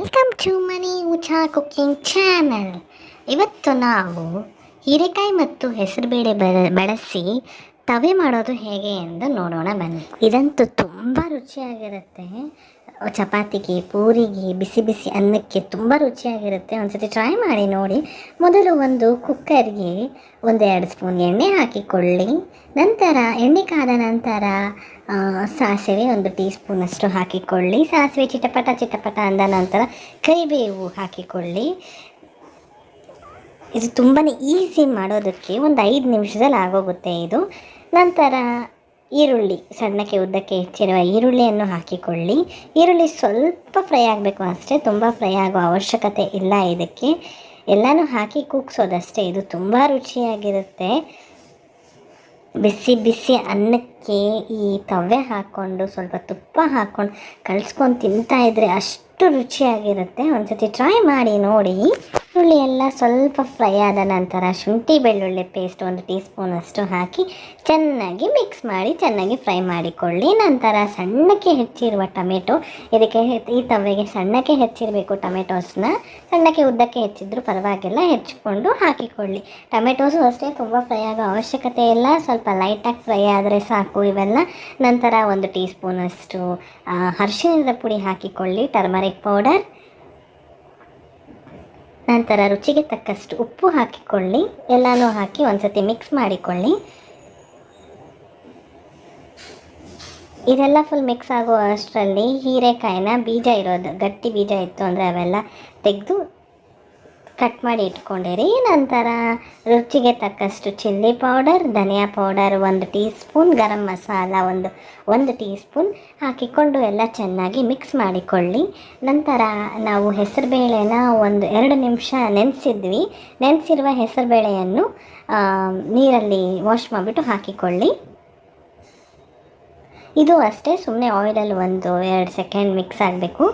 Welcome to ಮನಿ ಉಚಾ cooking channel. ಇವತ್ತು ನಾವು ಹೀರೆಕಾಯಿ ಮತ್ತು ಹೆಸರುಬೇಳೆ ಬಳಸಿ ತವೆ ಮಾಡೋದು ಹೇಗೆ ಎಂದು ನೋಡೋಣ ಬನ್ನಿ. ಇದಂತೂ ತುಂಬ ರುಚಿಯಾಗಿರುತ್ತೆ. ಚಪಾತಿಗೆ, ಪೂರಿಗೆ, ಬಿಸಿ ಬಿಸಿ ಅನ್ನಕ್ಕೆ ತುಂಬ ರುಚಿಯಾಗಿರುತ್ತೆ. ಒಂದ್ಸತಿ ಟ್ರೈ ಮಾಡಿ ನೋಡಿ. ಮೊದಲು ಒಂದು ಕುಕ್ಕರ್ಗೆ ಒಂದೆರಡು ಸ್ಪೂನ್ ಎಣ್ಣೆ ಹಾಕಿಕೊಳ್ಳಿ. ನಂತರ ಎಣ್ಣೆ ಕಾದ ನಂತರ ಸಾಸಿವೆ ಒಂದು ಟೀ ಸ್ಪೂನಷ್ಟು ಹಾಕಿಕೊಳ್ಳಿ. ಸಾಸಿವೆ ಚಿಟಪಟ ಚಿಟಪಟ ಅಂದ ನಂತರ ಕರಿಬೇವು ಹಾಕಿಕೊಳ್ಳಿ. ಇದು ತುಂಬಾ ಈಸಿ ಮಾಡೋದಕ್ಕೆ ಒಂದು ಐದು ನಿಮಿಷದಲ್ಲಿ ಆಗೋಗುತ್ತೆ ಇದು. ನಂತರ ಈರುಳ್ಳಿ, ಸಣ್ಣಕ್ಕೆ ಉದ್ದಕ್ಕೆ ಹೆಚ್ಚಿರುವ ಈರುಳ್ಳಿಯನ್ನು ಹಾಕಿಕೊಳ್ಳಿ. ಈರುಳ್ಳಿ ಸ್ವಲ್ಪ ಫ್ರೈ ಆಗಬೇಕು ಅಷ್ಟೇ, ತುಂಬ ಫ್ರೈ ಆಗೋ ಅವಶ್ಯಕತೆ ಇಲ್ಲ ಇದಕ್ಕೆ. ಎಲ್ಲನೂ ಹಾಕಿ ಕೂಗ್ಸೋದಷ್ಟೇ, ಇದು ತುಂಬ ರುಚಿಯಾಗಿರುತ್ತೆ. ಬಿಸಿ ಬಿಸಿ ಅನ್ನಕ್ಕೆ ಈ ತವೆ ಹಾಕ್ಕೊಂಡು, ಸ್ವಲ್ಪ ತುಪ್ಪ ಹಾಕ್ಕೊಂಡು ಕಲಿಸ್ಕೊಂಡು ತಿಂತಾಯಿದ್ರೆ ಅಷ್ಟು ರುಚಿಯಾಗಿರುತ್ತೆ. ಒಂದು ಸತಿ ಟ್ರೈ ಮಾಡಿ ನೋಡಿ. ಈರುಳ್ಳಿ ಎಲ್ಲ ಸ್ವಲ್ಪ ಫ್ರೈ ಆದ ನಂತರ ಶುಂಠಿ ಬೆಳ್ಳುಳ್ಳಿ ಪೇಸ್ಟ್ ಒಂದು ಟೀ ಸ್ಪೂನ್ ಅಷ್ಟು ಹಾಕಿ ಚೆನ್ನಾಗಿ ಮಿಕ್ಸ್ ಮಾಡಿ ಚೆನ್ನಾಗಿ ಫ್ರೈ ಮಾಡಿಕೊಳ್ಳಿ. ನಂತರ ಸಣ್ಣಕ್ಕೆ ಹೆಚ್ಚಿರುವ ಟೊಮೆಟೊ, ಇದಕ್ಕೆ ಈ ತವೆಗೆ ಸಣ್ಣಕ್ಕೆ ಹೆಚ್ಚಿರಬೇಕು ಟೊಮೆಟೊಸ್ನ ಸಣ್ಣಕ್ಕೆ ಉದ್ದಕ್ಕೆ ಹೆಚ್ಚಿದ್ರು ಪರವಾಗಿಲ್ಲ, ಹೆಚ್ಚಿಕೊಂಡು ಹಾಕಿಕೊಳ್ಳಿ. ಟೊಮೆಟೊಸು ಅಷ್ಟೇ ತುಂಬ ಫ್ರೈ ಆಗೋ ಅವಶ್ಯಕತೆ ಇಲ್ಲ, ಸ್ವಲ್ಪ ಲೈಟಾಗಿ ಫ್ರೈ ಆದರೆ ಸಾಕು ಇವೆಲ್ಲ. ನಂತರ ಒಂದು ಟೀ ಸ್ಪೂನಷ್ಟು ಅರಿಶಿಣದ ಪುಡಿ ಹಾಕಿಕೊಳ್ಳಿ ಟರ್ಮರಿಕ್ ಪೌಡರ್ ನಂತರ ರುಚಿಗೆ ತಕ್ಕಷ್ಟು ಉಪ್ಪು ಹಾಕಿಕೊಳ್ಳಿ. ಎಲ್ಲನೂ ಹಾಕಿ ಒಂದ್ಸತಿ ಮಿಕ್ಸ್ ಮಾಡಿಕೊಳ್ಳಿ. ಇದೆಲ್ಲ ಫುಲ್ ಮಿಕ್ಸ್ ಆಗೋ ಅಷ್ಟರಲ್ಲಿ ಹೀರೆಕಾಯಿನ ಬೀಜ ಇರೋದು, ಗಟ್ಟಿ ಬೀಜ ಇತ್ತು ಅಂದರೆ ಅವೆಲ್ಲ ತೆಗೆದು ಕಟ್ ಮಾಡಿ ಇಟ್ಕೊಂಡಿರಿ ನಂತರ ರುಚಿಗೆ ತಕ್ಕಷ್ಟು ಚಿಲ್ಲಿ ಪೌಡರ್, ಧನಿಯಾ ಪೌಡರ್, ಒಂದು ಟೀ ಸ್ಪೂನ್ ಗರಂ ಮಸಾಲ, ಒಂದು ಒಂದು ಟೀ ಸ್ಪೂನ್ ಹಾಕಿಕೊಂಡು ಎಲ್ಲ ಚೆನ್ನಾಗಿ ಮಿಕ್ಸ್ ಮಾಡಿಕೊಳ್ಳಿ. ನಂತರ ನಾವು ಹೆಸರುಬೇಳೆನ ಒಂದು ಎರಡು ನಿಮಿಷ ನೆನೆಸಿದ್ವಿ. ನೆನೆಸಿರುವ ಹೆಸರುಬೇಳೆಯನ್ನು ನೀರಲ್ಲಿ ವಾಶ್ ಮಾಡಿಬಿಟ್ಟು ಹಾಕಿಕೊಳ್ಳಿ. ಇದು ಅಷ್ಟೇ ಸುಮ್ಮನೆ ಆಯಿಲಲ್ಲಿ ಒಂದು ಎರಡು ಸೆಕೆಂಡ್ ಮಿಕ್ಸ್ ಆಗಬೇಕು.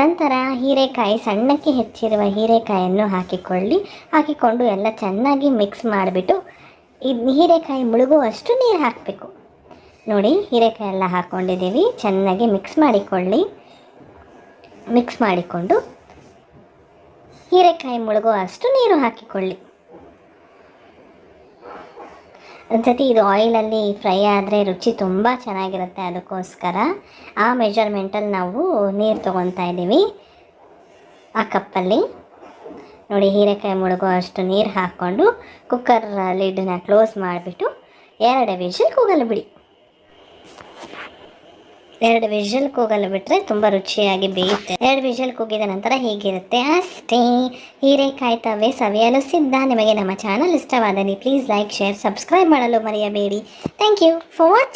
ನಂತರ ಹೀರೆಕಾಯಿ ಸಣ್ಣಕ್ಕೆ ಹೆಚ್ಚಿರುವ ಹೀರೆಕಾಯನ್ನು ಹಾಕಿಕೊಳ್ಳಿ. ಹಾಕಿಕೊಂಡು ಎಲ್ಲ ಚೆನ್ನಾಗಿ ಮಿಕ್ಸ್ ಮಾಡಿಬಿಟ್ಟು ಇದು ಹೀರೆಕಾಯಿ ಮುಳುಗುವಷ್ಟು ನೀರು ಹಾಕಬೇಕು. ನೋಡಿ ಹೀರೆಕಾಯಿ ಎಲ್ಲ ಹಾಕ್ಕೊಂಡಿದ್ದೀವಿ ಚೆನ್ನಾಗಿ ಮಿಕ್ಸ್ ಮಾಡಿಕೊಳ್ಳಿ. ಮಿಕ್ಸ್ ಮಾಡಿಕೊಂಡು ಹೀರೆಕಾಯಿ ಮುಳುಗುವಷ್ಟು ನೀರು ಹಾಕಿಕೊಳ್ಳಿ. ಒಂದ್ಸತಿ ಇದು ಆಯಿಲಲ್ಲಿ ಫ್ರೈ ಆದರೆ ರುಚಿ ತುಂಬ ಚೆನ್ನಾಗಿರುತ್ತೆ ಅದಕ್ಕೋಸ್ಕರ. ಆ ಮೆಜರ್ಮೆಂಟಲ್ಲಿ ನಾವು ನೀರು ತೊಗೊತಾ ಇದ್ದೀವಿ. ಆ ಕಪ್ಪಲ್ಲಿ. ನೋಡಿ ಹೀರೆಕಾಯಿ ಮುಳುಗೋ ಅಷ್ಟು ನೀರು ಹಾಕ್ಕೊಂಡು ಕುಕ್ಕರ್ ಲಿಡ್ನ ಕ್ಲೋಸ್ ಮಾಡಿಬಿಟ್ಟು ಎರಡು ವಿಷಲ್ ಕೂಗಲು ಬಿಡಿ. ಎರಡು ವಿಷಲ್ ಕೂಗಲು ಬಿಟ್ಟರೆ ತುಂಬ ರುಚಿಯಾಗಿ ಬೇಯುತ್ತೆ. ಎರಡು ವಿಷಲ್ ಕೂಗಿದ ನಂತರ ಹೀಗಿರುತ್ತೆ. ಅಷ್ಟೇ. ಹೀರೆಕಾಯಿ ತವೆ ಸವಿಯಲು ಸಿದ್ಧ. ನಿಮಗೆ ನಮ್ಮ ಚಾನಲ್ ಇಷ್ಟವಾದಲ್ಲಿ ಪ್ಲೀಸ್ ಲೈಕ್ ಶೇರ್ ಸಬ್ಸ್ಕ್ರೈಬ್ ಮಾಡಲು ಮರೆಯಬೇಡಿ. Thank you for watch